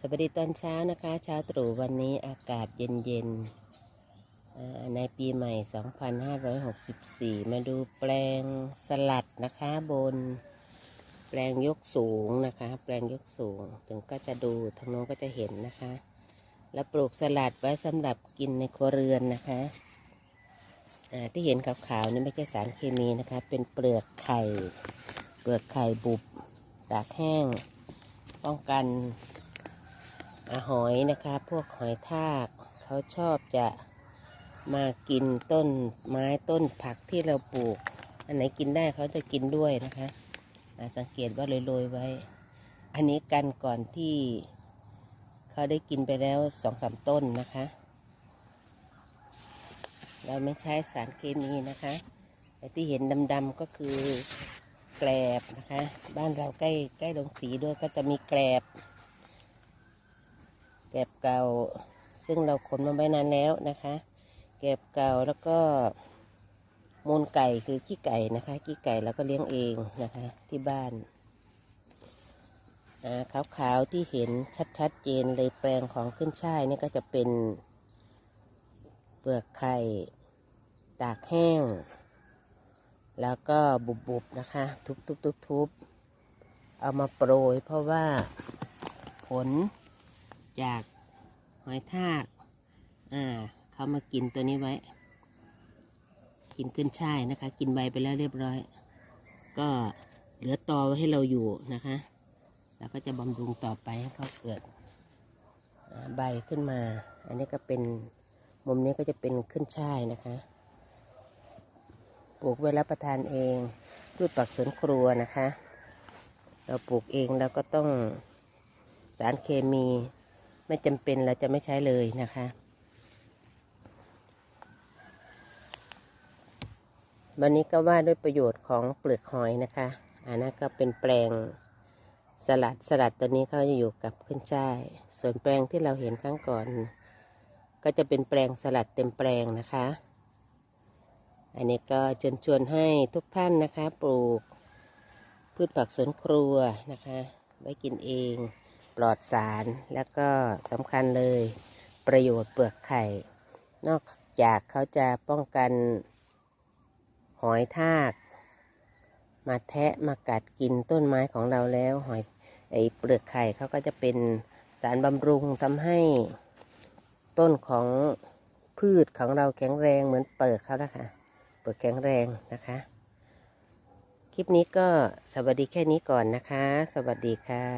สวัสดีตอนเช้านะคะเช้าตรู่วันนี้อากาศเย็นๆในปีใหม่ 2564 มาดูแปลงสลัดนะคะบน แปลงยกสูงนะคะ แปลงยกสูง ถึงก็จะดูทางโน้นก็จะเห็นนะคะ แล้วปลูกสลัดไว้สำหรับกินในครัวเรือนนะคะที่เห็นขาวๆนี่ไม่ใช่สารเคมีนะคะ เป็นเปลือกไข่ เปลือกไข่บุบตากแห้ง ป้องกัน หอยนะคะ พวกหอยทากเขาชอบจะมากินต้นไม้ต้นผักที่เราปลูก อันไหนกินได้เขาจะกินด้วยนะคะอ่าสังเกตว่าโรยๆไว้ อันนี้กันก่อนที่เขาได้กินไปแล้วสองสามต้นนะคะ เราไม่ใช้สารเคมีนะคะแต่ที่เห็นดำๆก็คือแกลบนะคะ บ้านเราใกล้ใกล้ลงสีด้วยก็จะมีแกลบ แกบเก่า ซึ่งเราขนมาไว้นานแล้วนะคะ แกบเก่าแล้วก็มูลไก่คือขี้ไก่นะคะ ขี้ไก่เราก็เลี้ยงเองนะคะ ที่บ้านอ่าขาวๆที่เห็นชัดๆเจนเลยแปลงของขึ้นช่ายนี่ก็จะเป็นเปลือกไข่ตากแห้ง แล้วก็บุบๆนะคะ ทุบๆๆๆเอามาโปรยเพราะว่าผล จากหอยทาก อ่า เขามากินตัวนี้ไว้ กินขึ้นช่ายนะคะ กินใบไปแล้วเรียบร้อย ก็เหลือตอไว้ให้เราอยู่นะคะแล้วก็จะบำรุงต่อไปให้เขาเกิดใบขึ้นมา อันนี้ก็เป็นมุมนี้ก็จะเป็นขึ้นช่ายนะคะ ปลูกไว้รับประทานเองพืชผักสวนครัวนะคะ เราปลูกเองเราก็ต้องสารเคมี ไม่จำเป็นเราจะไม่ใช้เลยนะคะ วันนี้ก็ว่าด้วยประโยชน์ของเปลือกหอยนะคะอันนั้นก็เป็นแปลงสลัดสลัดตัวนี้เขาจะอยู่กับขึ้นช่าย ส่วนแปลงที่เราเห็นครั้งก่อน ก็จะเป็นแปลงสลัดเต็มแปลงนะคะ อันนี้ก็เชิญชวนให้ทุกท่านนะคะ ปลูกพืชผักสวนครัวนะคะ ไว้กินเอง ปลอดสาร แล้วก็สำคัญเลยประโยชน์เปลือกไข่ นอกจากเขาจะป้องกันหอยทาก มาแทะมากัดกินต้นไม้ของเราแล้ว หอยไอเปลือกไข่เขาก็จะเป็นสารบำรุงทำให้ต้นของพืชของเราแข็งแรงเหมือนเปลือกเขานะคะเปลือกแข็งแรงนะคะ คลิปนี้ก็สวัสดีแค่นี้ก่อนนะคะ สวัสดีค่ะ